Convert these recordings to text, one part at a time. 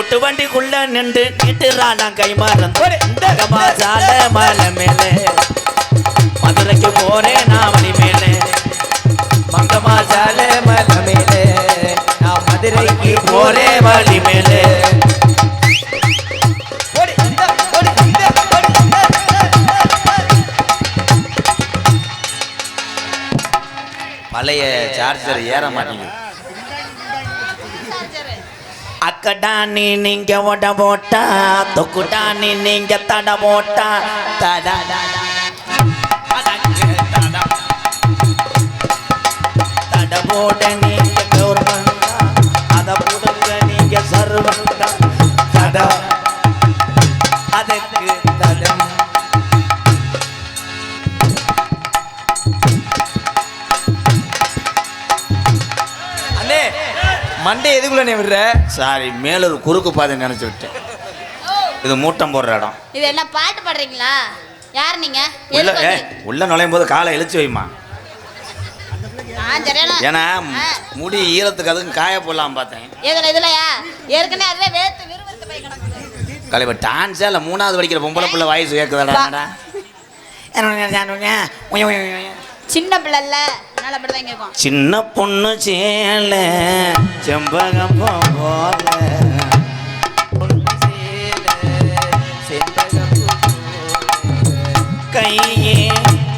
கூட்டு வண்டிக்குள்ள நின்று நீட்டுறானா கை மறந்து சால மலை மேலே மதுரைக்கு போறேன் நான் வழி மேலே மங்கம்மா சால மலை மேலே நான் மதுரைக்கு போறேன் வழி மேலே பழைய சார்ஜர் ஏற மாட்டேங்குது. தக்கடானி நீங்க ஒட போட்டா தொக்குடானி நீங்க தட போட்டா. தட தட போட மண்டே எதுக்குள்ள நீ விடுற? சாரி மேல ஒரு குறுக்கு பாதை நினைச்சு விட்டேன். இது மூட்டம் போடுற இடம். இது என்ன பாட்டு பாடுறீங்களா? யார் நீங்க? உள்ள எதுக்கு? உள்ள நுழையும் போது காலை இழுச்சு வைமா நான் சரியான ஏன்னா ஆ. முடி ஈரத்துக்கு அதுக்கு காய போடலாம் பார்த்தேன். இதுல இதுலயா ஏற்கனவே அதுவே வேர்த்து விறுவிறுத்து போய் கிடக்குது. கலை டான்ஸே இல்லை மூணாவது படிக்கிற பொம்பளை பிள்ளை வாய்ஸ் கேட்குதாடா சின்ன பிள்ளைல அதனால அப்படிதான் கேட்கும். சின்ன பொண்ணு சேல செம்பகம் போல. கையே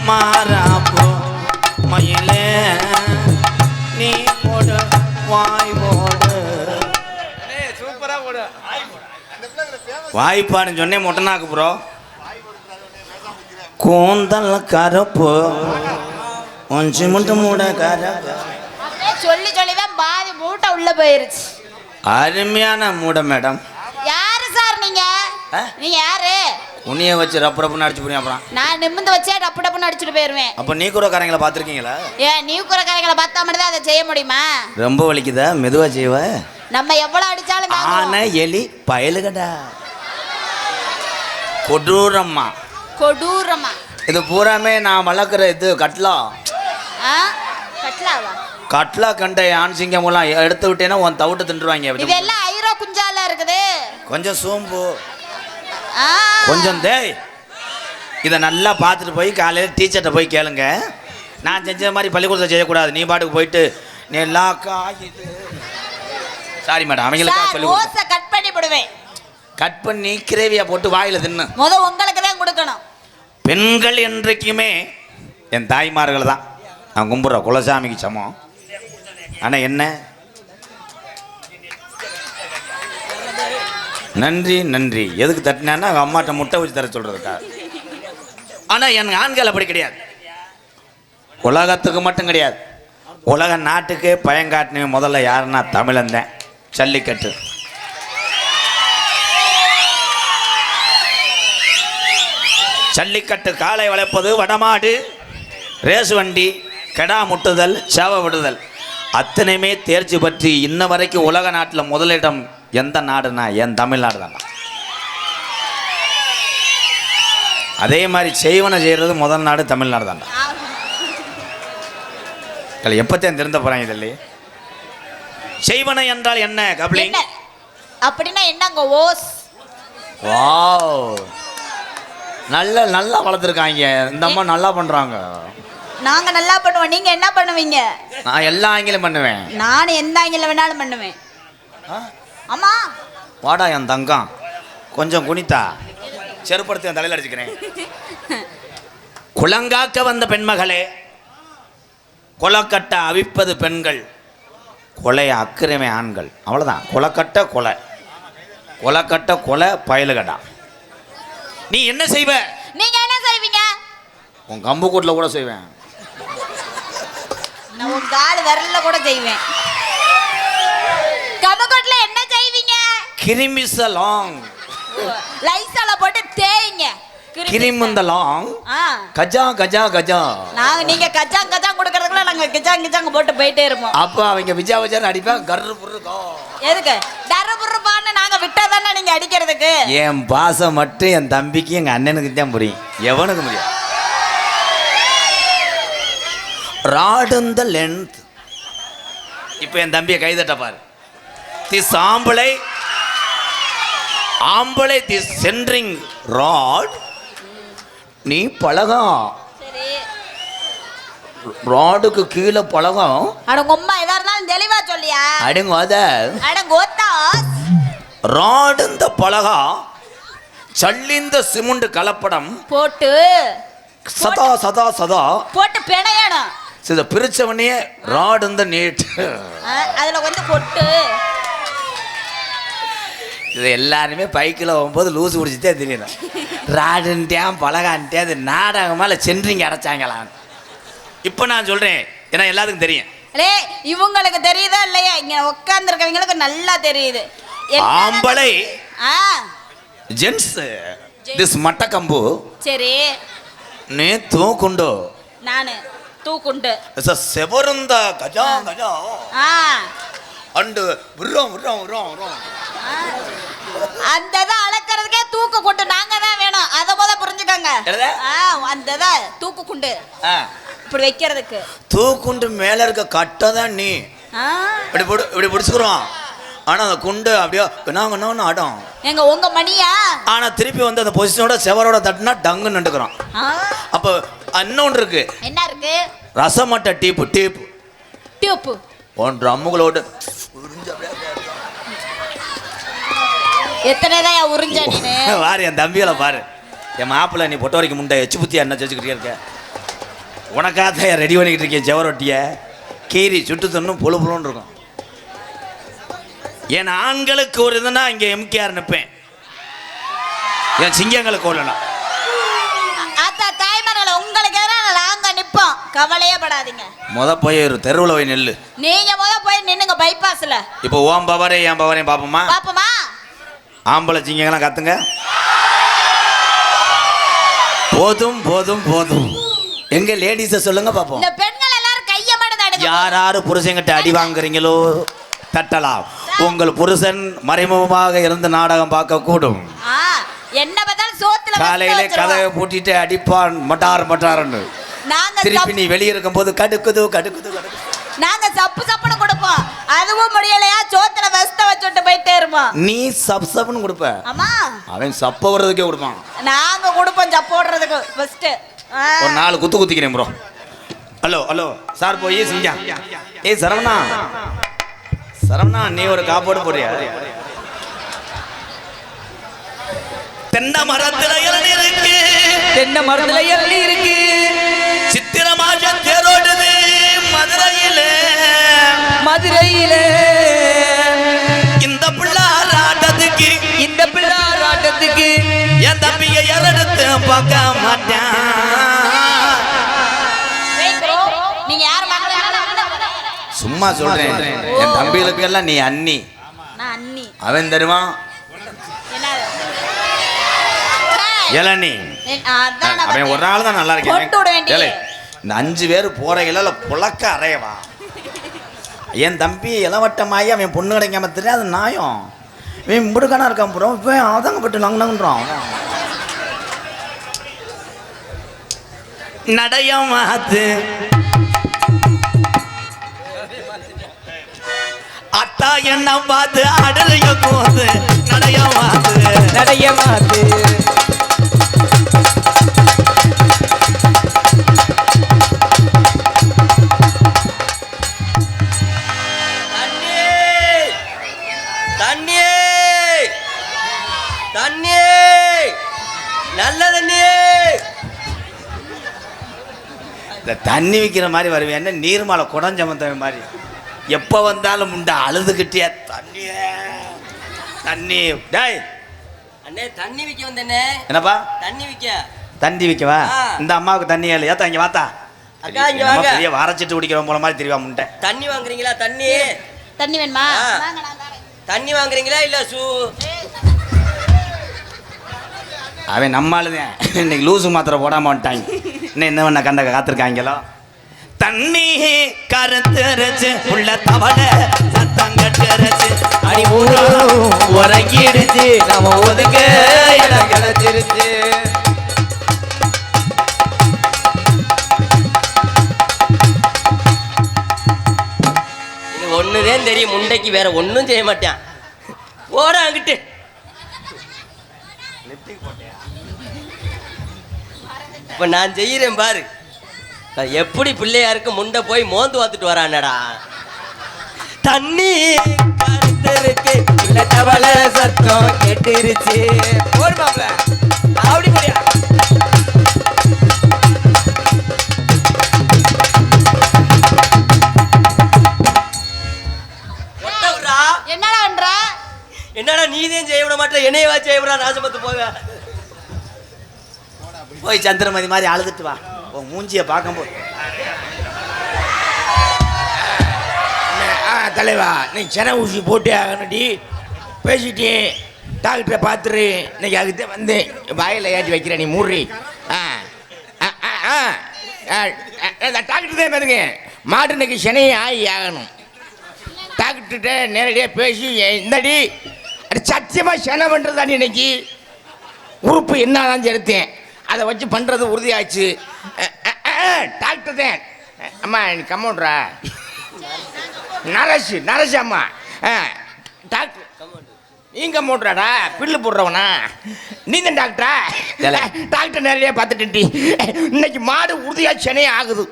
மாறாப்போ மயிலே. நீ போடு வாய் போடு. வாய்ப்பாடுன்னு சொன்னேன் மொட்டனாக்கு ப்ரோ. கூந்தல் கருப்பு. ஒஞ்சி மட்டும் மூட கருப்பு அப்படியே சொல்லி சொல்லி தான் பாதி மூட்டை உள்ள போயிருச்சு. அருமையான மூட மேடம். யாரு சார் நீங்க? நீங்க யாரு? உன்னைய வச்சு ரப்பு ரப்புன்னு அடிச்சு போறீங்க அப்புறம். நான் நிமிந்து வச்சே டப்பு டப்புன்னு அடிச்சுட்டு போயிருவேன். அப்போ நீ கூறக்காரங்களை பார்த்துருக்கீங்களா? ஏன் நீ குறைக்காரங்களை பார்த்தா மட்டும் தான் அதை செய்ய முடியுமா? ரொம்ப வலிக்குதா? மெதுவா செய்வ? நம்ம எவ்வளவு அடிச்சாலும். ஆன எலி பயலுகடா. கொடூரம்மா. கொடூரமா. இது பூராமே நான் வளர்க்குற இது கட்லா. கட்லாவா? கட்லா கண்ட ஆண் சிங்கமெல்லாம் எடுத்து விட்டேன்னா உன் தவிட்ட தின்றுவாங்க இதெல்லாம் ஐரோ குஞ்சால இருக்குது? கொஞ்சம் சோம்பு. கொஞ்சம் டேய் இதை நல்லா பார்த்துட்டு போய் காலையில் டீச்சர்கிட்ட போய் கேளுங்க. நான் செஞ்ச மாதிரி பள்ளிக்கூடத்தில் செய்யக்கூடாது. நீ பாட்டுக்கு போயிட்டு நீ எல்லா காயுது சாரி மேடம் அவங்களுக்கா சொல்லி ஓசை கட் பண்ணி போடுவேன். கட் பண்ணி கிரேவியா போட்டு வாயில் தின்னு. முத உங்களுக்கு தான் கொடுக்கணும். பெண்கள் என்றைக்குமே என் தாய்மார்கள் தான் நான் கும்பிட்ற குலசாமிக்கு சமம். ஆனால் என்ன? நன்றி நன்றி. எதுக்கு தட்டினான்னா அவங்க அம்மாட்ட முட்டை வச்சு தர சொல்கிறதுக்கா ஆனால் என் ஆண்கள் அப்படி கிடையாது. உலகத்துக்கு மட்டும் கிடையாது. உலக நாட்டுக்கே பயங்காட்டினவன் முதல்ல யாருன்னா தமிழன் தான் ஜல்லிக்கட்டு. ஜல்லிக்கட்டு காலை வளர்ப்பது வடமாடு ரேஸ் வண்டி. கெடா முட்டுதல் சேவ விடுதல். அத்தனையுமே தேர்ச்சி பற்றி இன்ன வரைக்கும் உலக நாட்டில் முதலிடம் எந்த நாடுனா என் தமிழ்நாடு தான்? அதே மாதிரி செய்வனை செய்கிறது முதல் நாடு தமிழ்நாடு தான் எப்போத்தையும் திருந்த போகிறாங்க இதில் செய்வனை என்றால் என்ன கப்ளிங் அப்படின்னா என்னங்க ஓஸ். வாவ். நல்ல நல்லா வளர்த்துருக்காங்க. இந்த அம்மா நல்லா பண்ணுறாங்க நாங்க நல்லா பண்ணுவோம். நீங்க என்ன பண்ணுவீங்க? நான் எல்லா ஆங்கிலம் பண்ணுவேன். நான் எந்த ஆங்கில வேணாலும் பண்ணுவேன். ஆமா வாடா என் தங்கம். கொஞ்சம் குனித்தா. செருப்படுத்தி என் தலையில் அடிச்சுக்கிறேன். குளங்காக்க வந்த பெண்மகளே கொலக்கட்ட அவிப்பது பெண்கள் கொலையை அக்கிரமே ஆண்கள். அவ்வளோதான் கொலக்கட்ட கொலை. கொலக்கட்ட கொலை பயலுகடா. நீ என்ன செய்வ? நீங்க என்ன செய்வீங்க? உன் கம்பு கூட்டில் கூட செய்வேன். நான் உங்க கால் விரல்ல கூட செய்வேன். கமக்கோட்ல என்ன செய்வீங்க? கிரிமிசலாங். லைசால போட்டு தேய்ங்க. கிரிமுந்தலாங். ஆ. கஜா கஜா கஜா. நாங்க நீங்க கச்சாங் கச்சாங் கொடுக்கறதுக்குள்ள நாங்க கிச்சாங் கிச்சாங் போட்டு போயிட்டே இருப்போம். அப்போ அவங்க விஜா விஜான்னு அடிப்பேன் கர்ரு புர்ருக்கோ எதுக்கு? டரபுருப்பான்னு நாங்க விட்டா தானே நீங்க அடிக்கிறதுக்கு? என் பாசம் மட்டும் என் தம்பிக்கு எங்க அண்ணனுக்கு தான் புரியும். எவனுக்கு முடியும் ராட் இந்த லென்த் இப்போ என் தம்பியை கைதட்ட பாரு. திஸ் ஆம்பளை ஆம்பளை திஸ் சென்ட்ரிங் ராட் நீ பழகம் ராடுக்கு கீழே பழகம் அட உங்க அம்மா எதா இருந்தாலும் தெளிவா சொல்லியா? அடங்க அத. அட கோத்தாஸ் ராடு இந்த பழகா சல்லிந்த சிமுண்டு கலப்படம். போட்டு. சதா சதா சதா. போட்டு பிணையணும். இதை பிரிச்சவனே ராடு இந்த நீட். அதுல வந்து கொட்டு இது எல்லாருமே பைக்கில் போகும்போது லூசு குடிச்சுட்டே தெரியணும் ராடுன்ட்டேன் பழகான்ட்டே அது நாடகமால சென்றிங்க அடைச்சாங்களாம். இப்போ நான் சொல்கிறேன் ஏன்னா எல்லாத்துக்கும் தெரியும். அலே இவங்களுக்கு தெரியுதா இல்லையா? இங்க உட்கார்ந்து இருக்கவங்களுக்கு நல்லா தெரியுது. ஆம்பளை. ஜென்ஸ் திஸ் மட்டக்கம்பு. சரி. நீ தூக்குண்டு. நானு. தூக்குண்டு. செவருந்த கஜா கஜா ஆ. அண்டு விடுறோம் விடுறோம் விடுறோம் ஆ. அந்த இதை அளக்கிறதுக்கே தூக்கு குண்டு நாங்க தான் வேணும். அதை முத புரிஞ்சுக்கோங்க. அந்த இதை தூக்கு குண்டு இப்படி வைக்கிறதுக்கு. தூக்குண்டு மேலே இருக்க கட்டை தான் நீ இப்படி பிடி இப்படி பிடிச்சிக்கிறோம். ஆனால் அந்த குண்டு அப்படியே நாங்கள் ஆடும்? எங்க உங்க மணியா? ஆனால் திருப்பி வந்து அந்த பொசிஷனோட செவரோட தட்டுனா டங்கு நின்றுக்கிறோம். அப்போ இன்னொன்று இருக்கு. என்ன இருக்கு? ரசமட்ட டீப்பு டீப்பு. டியூப்பு ஒன்று அம்முகளோடு எத்தனை தான் உறிஞ்ச நீனு பாரு என் தம்பிகளை பாரு. என் மாப்பிள்ளை நீ பொட்ட வரைக்கும் முண்டை எச்சு புத்தியா என்ன வச்சுக்கிட்டே இருக்க? உனக்காக ரெடி பண்ணிக்கிட்டு இருக்கேன் செவரொட்டிய கீரி சுட்டு தண்ணும் புழு புழுன்னு இருக்கும். என் ஆண்களுக்கு ஒரு இதுனா இங்கே எம்கேஆர் நிற்பேன் என் சிங்கங்களுக்கு ஒன்றுலாம் அத்தா தாய்மரல உங்களுக்கு எதிராக நாங்க நிப்போம் கவலையே படாதீங்க முத போய் ஒரு தெருவில் போய் நெல்லு. நீங்க முத போய் நின்னுங்க பைபாஸ்ல இப்போ ஓம் பவரே என் பவரையும் பார்ப்போமா பாப்போமா? ஆம்பளை சிங்கங்களாம் கத்துங்க. போதும் போதும் போதும். எங்க லேடிஸை சொல்லுங்க பார்ப்போம் இந்த பெண்கள் எல்லாரும் கைய மட்டும் தடுங்க. யார் யார் புருஷங்கிட்ட அடி வாங்குறீங்களோ தட்டலாம். உங்கள் புருஷன் மறைமுகமாக இருந்து நாடகம் பார்க்க கூடும் என்ன பார்த்தாலும் சோத்துல காலையில. கதவை பூட்டிட்டு அடிப்பான் மட்டார் மட்டார்னு. நாங்க திருப்பி நீ வெளியே இருக்கும்போது கடுக்குது கடுக்குது கடுக்குது. நாங்க சப்பு சப்புன்னு கொடுப்போம். அதுவும் முடியலையா? சோத்துல வெஸ்ட வச்சுட்டு போயிட்டே இருப்போம். நீ சப் சப்னு கொடுப்ப. ஆமா. அவன் சப்ப வர்றதுக்கே கொடுப்பான். நாங்க கொடுப்போம் சப்பு போடுறதுக்கு ஃபர்ஸ்ட் ஒரு நாலு குத்து குத்திக்கிறேன் ப்ரோ ஹலோ ஹலோ சார் போய் செஞ்சா ஏய் சரவணா. சரவணா நீ ஒரு காப்போடு போறியா தென்னை மரத்துல இளநீர் இருக்கு. தென்னை மரத்துல எள்ளி இருக்கு. மதுரையில. இந்த பிள்ளார் ஆட்டத்துக்கு இந்த பிள்ளார் ஆட்டத்துக்கு என் தம்பிய யாரெடுத்து பார்க்க மாட்டேன். சும்மா சொல்றேன். என் தம்பிகளுக்கு எல்லாம் நீ அண்ணி. அவன் தருவான் என்ன இளநீ அவன் ஒரு நாள் தான் நல்லா இருக்கேன். இந்த அஞ்சு பேர் போறையில புழக்க அறையவா? என் தம்பி இளவட்டமாயி அவன் பொண்ணு கிடைக்காம தெரியாது நாயம் இவன் முடுக்கானா இருக்கான் ப்ரோ இப்போ அதங்கப்பட்டு நாங்க நாங்கன்றான். நடையம் மாத்து அட்டா என்ன பார்த்து அடலையும் போது நடையம் மாத்து நடையம் மாத்து தண்ணி விற்கிற மாதிரி வருவேன். என்ன நீர்மலை குடஞ்சமந்தவன் மாதிரி. எப்போ வந்தாலும் முண்டை அழுதுகிட்டே தண்ணியே தண்ணி டேய் அண்ணே தண்ணி விற்க வந்தேனே. என்னப்பா? தண்ணி விற்க தண்ணி விற்கவா. இந்த அம்மாவுக்கு தண்ணி ஏழு ஏத்தா இங்க வாத்தா. அக்கா, இங்க வாங்க. பெரிய வாரச்சிட்டு குடிக்கிறவன் போல மாதிரி தெரியவா முண்டை? தண்ணி வாங்குறீங்களா தண்ணி தண்ணி வேணுமா? ஆ. வாங்க நான் தரேன். தண்ணி வாங்குறீங்களா இல்ல சூ? அவன் நம்மளுதான். இன்னைக்கு லூசு மாத்திரை போடாம வந்துட்டாங்க. இன்னும் என்ன பண்ண கண்ட காத்திருக்காங்களோ? தண்ணி கருத்துரைச்சு உள்ள தவளை சத்தம் கட்டுரைச்சு அடி ஊரோ உறங்கிடுச்சு நம்ம ஒதுக்க இடம் கிடைச்சிருச்சு இது தெரியும் முண்டைக்கு வேற ஒன்றும் செய்ய மாட்டான். ஓட அங்கிட்டு. இப்ப நான் செய்யறேன் பாரு. எப்படி பிள்ளையாருக்கு முண்டை போய் மோந்து பார்த்துட்டு வரானடா? தண்ணி கருத்தருக்கு தவள சத்தம் கேட்டுருச்சு. போர் மாப்ள அப்படி ஒட்டவுரா. என்னடா நீதான் செய்ய விட மாட்டேன் என்னையவா செய்ய விடா நாசமத்து போக போய் சந்திரமதி மாதிரி அழுதுட்டு வா. உன் மூஞ்சியை பார்க்கும்போது. ஆ தலைவா நீ சென ஊசி போட்டே ஆகணும்டி. பேசிட்டேன் டாக்டரை பார்த்துரு. இன்னைக்கு அதுக்கு தான் வந்தேன் வாயில் ஏற்றி வைக்கிறேன் நீ மூடுறி. ஆ ஆ ஆ ஆ ஆ, டாக்டர் தான் பாருங்க. மாட்டு இன்னைக்கு சென்னையை ஆகி ஆகணும். டாக்டர்கிட்ட நேரடியாக பேசி இந்தடி அது சத்தியமாக செனை பண்ணுறதாடி இன்னைக்கு. உறுப்பு என்ன தான் செலுத்தேன் அதை வச்சு பண்ணுறது உறுதியாச்சு. டாக்டர் தான். அம்மா நீ கம்மௌண்ட்ரா நரசு நரசு அம்மா. ஆ டாக்டர் நீங்க மூட்றாடா பில்லு போடுறவனா. நீ தான் டாக்டரா. டாக்டர் நிறைய பார்த்துட்டு இன்னைக்கு மாடு உறுதியா சென்னை ஆகுது.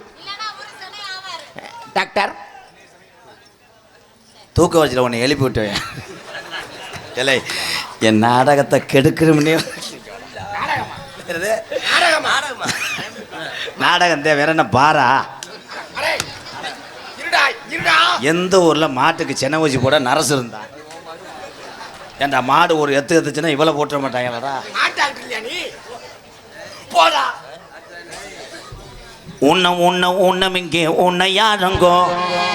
டாக்டர். தூக்க வச்சுல உன்னை எழுப்பி விட்டுவேன் இல்லை என் நாடகத்தை கெடுக்கிறோம்னே. நாடகமா நாடகமா? நாடகம் தான் வேற என்ன பாரா? அரே, இருடா இருடா. எந்த ஊரில் மாட்டுக்கு சென்னை ஊசி போட நரசு இருந்தா? ஏன்டா மாடு ஒரு எத்து எத்துச்சுன்னா இவ்வளோ போட்டுற மாட்டாங்களடா நீ? போடா. உன்னம் உன்னம் உன்னம் இங்கே உன்னை யாருங்கோ?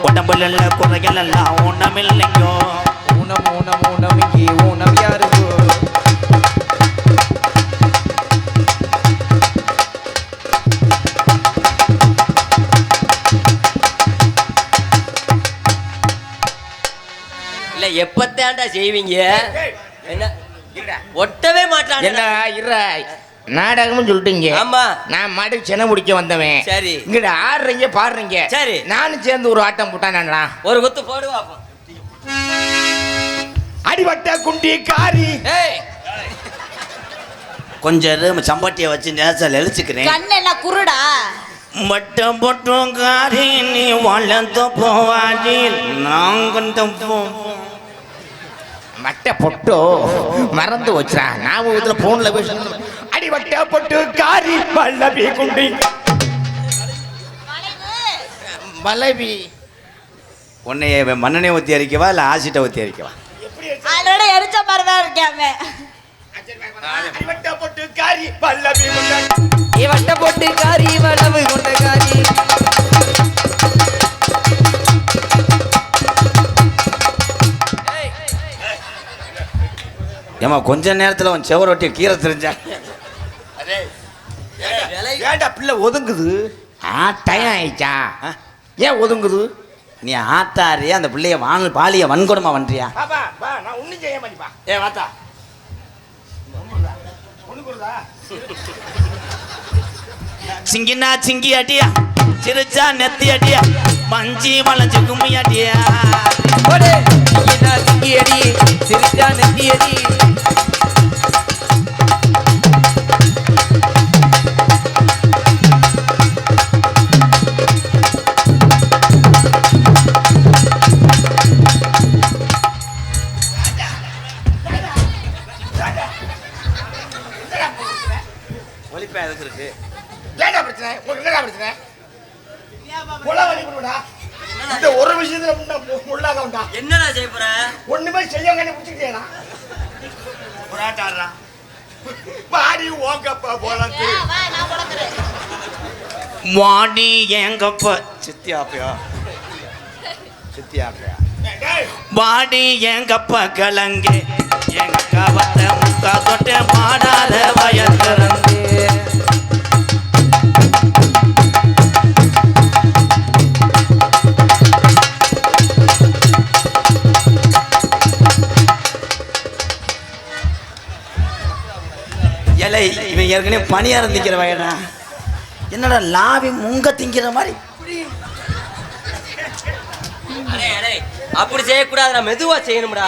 உடம்புல குறைகள் எல்லாம் உண்ணமில்லைங்கோ? ஊனம் ஊனம் ஊனம் இங்கே ஊனம் யாருக்கோ எப்பத்தாண்டா செய்வீங்க? என்ன? ஒட்டவே மாட்டான் என்ன இருடா. நாடகம்னு சொல்லிட்டீங்க. ஆமா. நான் மாட்டுக்கு சென்னை முடிக்க வந்தவன். சரி. இங்கிட்ட ஆடுறீங்க பாடுறீங்க. சரி. நானும் சேர்ந்து ஒரு ஆட்டம் போட்டானா ஒரு குத்து போடுவா அப்போ. அடிவட்ட குண்டி காரி. கொஞ்சம் சம்பட்டியை வச்சு நேசல் எழுச்சிக்கிறேன். கண்ணு என்ன குருடா. மட்டம் பொட்டும் காரி நீ வளர்ந்து போவாடி நாங்கள் போவோம் மட்டை பொட்டோ மறந்து வச்சுறா நான் இதுல போன்ல பேசணும் அடிவட்ட பொட்டு காரி பல்லவி குண்டி. பல்லவி. உன்னைய மண்ணெண்ணை ஊற்றி அரிக்கவா இல்லை ஆசிட்டை ஊற்றி அரிக்கவா ஆல்ரெடி எரிச்ச மாதிரி தான் இருக்காம பொட்டு காரி பல்லவி குண்டி. ஏ வட்ட போட்டு காரி வளவு கொண்ட காரி ஏமா கொஞ்ச நேரத்தில் உன் செவரொட்டியை கீரை தெரிஞ்சா? விலை ஏன்டா பிள்ளை ஒதுங்குது? ஆ டைம் ஆயிடுச்சா ஏன் ஒதுங்குது? நீ ஆத்தாரியா? அந்த பிள்ளைய வானல் பாலிய வன்கொடுமா வன்றியா? பாப்பா பா நான் ஒன்றும் செய்ய மாட்டேப்பா ஏ வாத்தா. சிங்கினா சிங்கி அடியா சிரிச்சா நெத்தி அடியா மஞ்சி வளைஞ்சு கும்மி அடியா. சிங்கி அடி சிரிச்சா நெத்தி அடி. வாடி எங்கப்ப சித்தி ஆப்பையா சித்தி ஆப்பையா டேய் வாடி எங்கப்ப கிழங்கு எங்க கவத்த முக்கா தொட்டு மாடாத வயக்கிறந்து இலை இவன் ஏற்கனவே பணியாரம் திங்கிற வயடா. என்னடா லாவி முங்க திங்கிற மாதிரி? அப்படி செய்யக்கூடாது நான் மெதுவா செய்யணும்டா.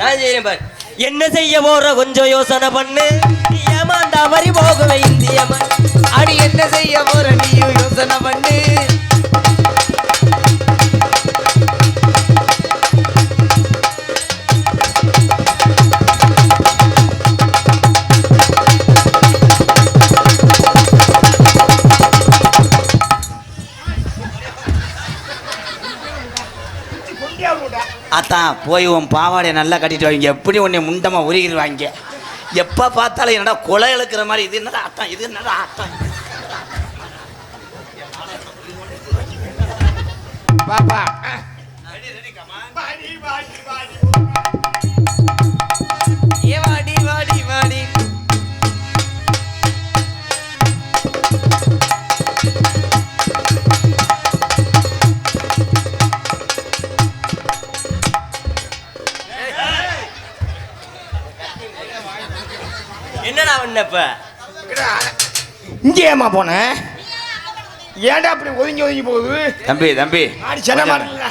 நான் செய்யறேன் பாரு? என்ன செய்ய போற? கொஞ்சம் யோசனை பண்ணு. ஏமாந்தா மாதிரி போகவே இந்திய அடி என்ன செய்ய போற? நீயும் யோசனை பண்ணு. அத்தான் போய் உன் பாவாடையை நல்லா கட்டிட்டு வாங்க. எப்படி உன்னை முண்டமா உருகிடுவாங்க? எப்போ பார்த்தாலும் என்னடா கொலை இழுக்கிற மாதிரி இது என்னடா அத்தான் இது என்னடா அத்தான் பாப்பா இப்ப இங்கே ஏமா போன? ஏன்டா அப்படி ஒதுங்கி ஒதுங்கி போகுது? தம்பி தம்பி. ஆடி சென்ன மாட்டல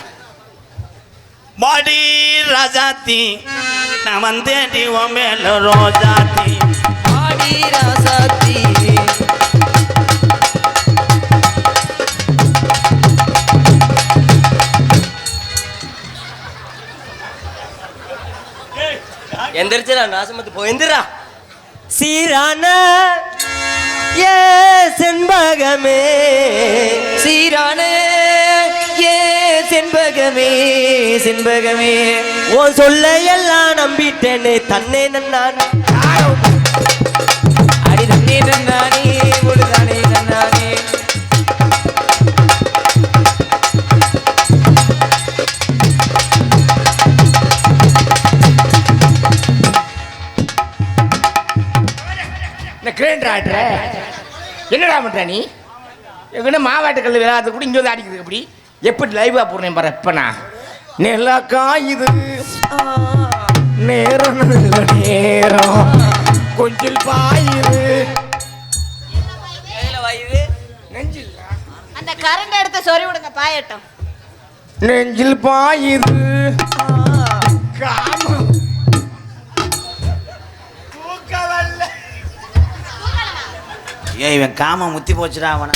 மாடி ராஜாத்தி நான் வந்தேடி உன் மேல ரோஜாத்தி. ஆடி ராசாத்தி எந்திரிச்சுடா நாசமத்து போ. எந்திரா சீரான ஏ செண்பகமே சீரான ஏ செண்பகமே செண்பகமே. உன் சொல்ல எல்லாம் நம்பிட்டேனே தன்னே நான் அடி தண்ணே நன்னானே. என்னடா பண்ற நீ? எங்கன்னா மாவாட்டுக்கல் விளையாடுறது கூட இங்கே வந்து அடிக்கிறது எப்படி? எப்படி லைவாக போடுறேன் பாரு இப்போ நான் நிலா காயுது நேரம் நேரம். கொஞ்சல் பாயுது நெஞ்சில் அந்த கரண்ட் எடுத்து சொறி விடுங்க பாயட்டும். நெஞ்சில் பாயுது காமம். ஏன் இவன் காம முத்தி போச்சுடா அவனை.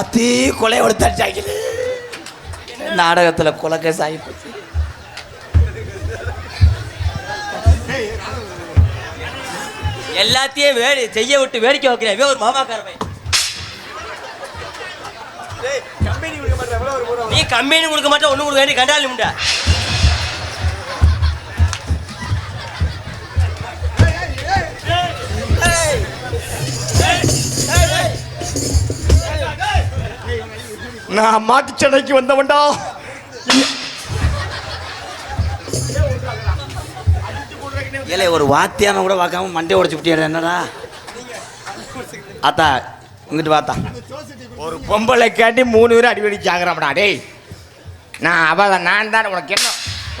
அத்தே கொலை கொடுத்தாச்சாங்க நாடகத்தில் கொலை கேஸ் ஆகி போச்சு? எல்லாத்தையும் வேடி செய்ய விட்டு வேடிக்கை வைக்கிறேன். இவன் ஒரு மாமாக்காரன் நீ கம்பெனி கொடுக்க மாட்டே ஒண்ணு கொடுக்க வேண்டிய கண்டாலி முண்டா. நான் மாட்டுச்சடைக்கு வந்தவன்டா. ஏலே ஒரு வாத்தியான கூட பார்க்காம மண்டை உடச்சு விட்டியா என்னடா? அத்தா இங்கிட்டு வாத்தா. ஒரு பொம்பளை கேட்டி மூணு பேரும் அடிக்கடி சாகுறாம்டா டேய். நான் அவ நான் தான் உனக்கு என்ன?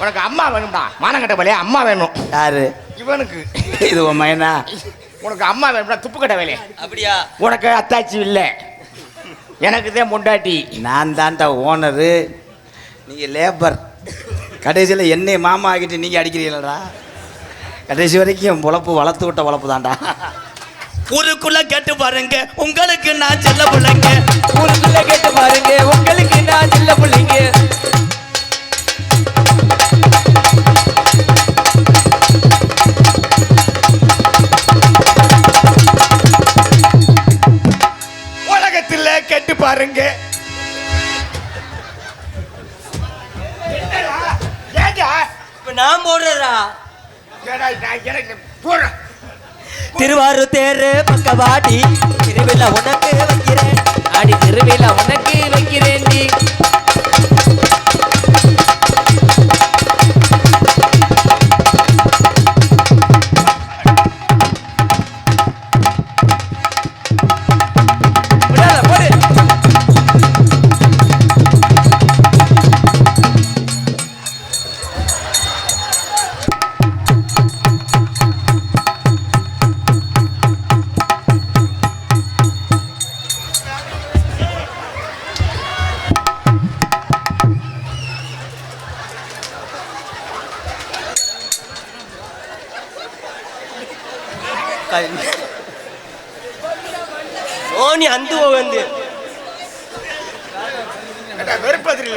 உனக்கு அம்மா வேணும்டா. மானங்கட்ட வேலையா? அம்மா வேணும். யாரு? இவனுக்கு. இது உன் மயனா? உனக்கு அம்மா வேணும்டா துப்புக்கட்ட வேலையா? அப்படியா? உனக்கு அத்தாச்சி இல்லை. எனக்கு தான் பொண்டாட்டி. நான் தான்டா ஓனரு. நீங்கள் லேபர். கடைசியில் என்னை மாமா ஆகிட்டு நீங்கள் அடிக்கிறீங்களடா கடைசி வரைக்கும் என் பொழப்பு வளர்த்து விட்ட பொழப்பு தான்டா ஊருக்குள்ள கேட்டு பாருங்க உங்களுக்கு நான் செல்ல பிள்ளைங்க. ஊருக்குள்ள கேட்டு பாருங்க உங்களுக்கு நான் சின்ன பிள்ளைங்க. பாருங்க. நான் போடுறேன் திருவாரூர் தேரு பக்கவாடி திருவிழா உனக்கு வைக்கிறேன். அடி திருவிழா உனக்கு வைக்கிறேன்டி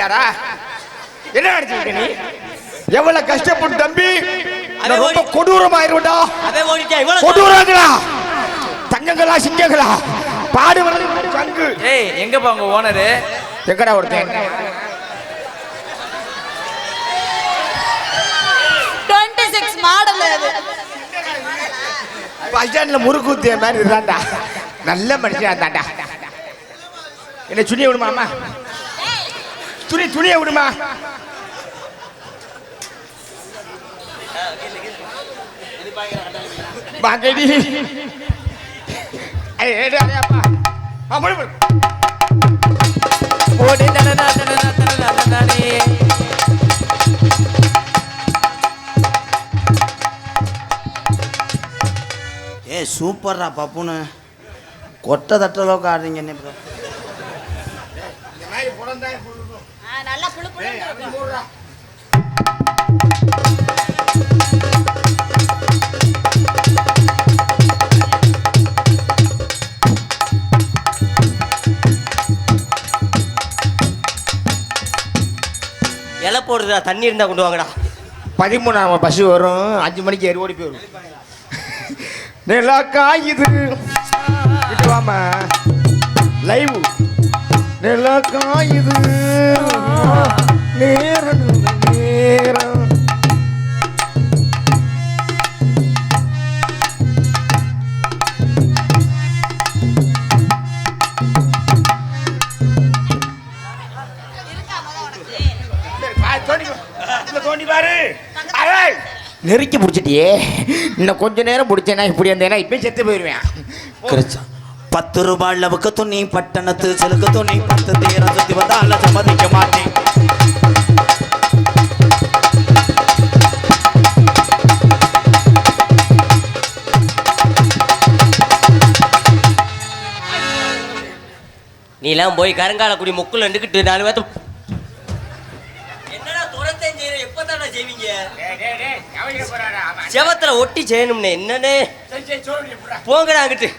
வெறுப்பதில்லாரா என்ன நினைச்சிருக்க நீ? எவ்வளவு கஷ்டப்பட்டு தம்பி. ரொம்ப ஓடிட்டா இவ்வளவு கொடூரங்களா தங்கங்களா சிங்கங்களா? பாடுவது சங்கு. ஏய் எங்கப்பா உங்க ஓனரு? எங்கடா ஒருத்தன்? டுவெண்ட்டி சிக்ஸ் மாடல் அது பஸ் ஸ்டாண்ட்ல முறுக்கு ஊத்திய மாதிரி இருந்தாண்டா நல்ல மனுஷன் இருந்தாண்டா என்ன துணியை விடுமா அம்மா? துணி துணியை விடுமா பாக்கடி. ஓடி தனனா தனனா தனனா தனனே ஏ சூப்பர்ரா பப்புன்னு கொட்டை தட்டுற அளவுக்கு ஆடுறீங்க என்ன ப்ரோ ஆ, நல்லா புழு புழுன்னு இருக்கும். இலை போடுறதா? தண்ணி இருந்தால் கொண்டு வாங்கடா. பதிமூணாம் பஸ் வரும். அஞ்சு மணிக்கு ஏறி ஓடி போயிடும். நிலா காயுது விட்டு வாமா லைவ் நிலா காயுது நேரம் நேரம். நெருக்கி பிடிச்சிட்டியே இன்னும் கொஞ்ச நேரம் பிடிச்சேன்னா இப்படி இருந்தேன்னா இப்பயும் செத்து போயிடுவேன் கிறிச்சா பத்து ரூபாய் அளவுக்கு துணி பட்டணத்து செலுக்கு துணி பத்து தீரம் சுத்தி வந்தால சம்மதிக்க மாட்டேன். நீ எல்லாம் போய் கருங்காலக்குடி முக்குல நின்றுக்கிட்டு நாலு பேர்த்த என்னடா துரத்தேன் செய்யற எப்பதானே செய்வீங்க? செவத்துல ஒட்டி செய்யணும்னே என்னன்னு போங்கடா அங்கிட்டு.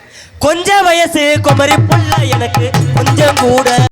கொஞ்சம் வயசு குமரி புள்ள எனக்கு கொஞ்சம் கூட.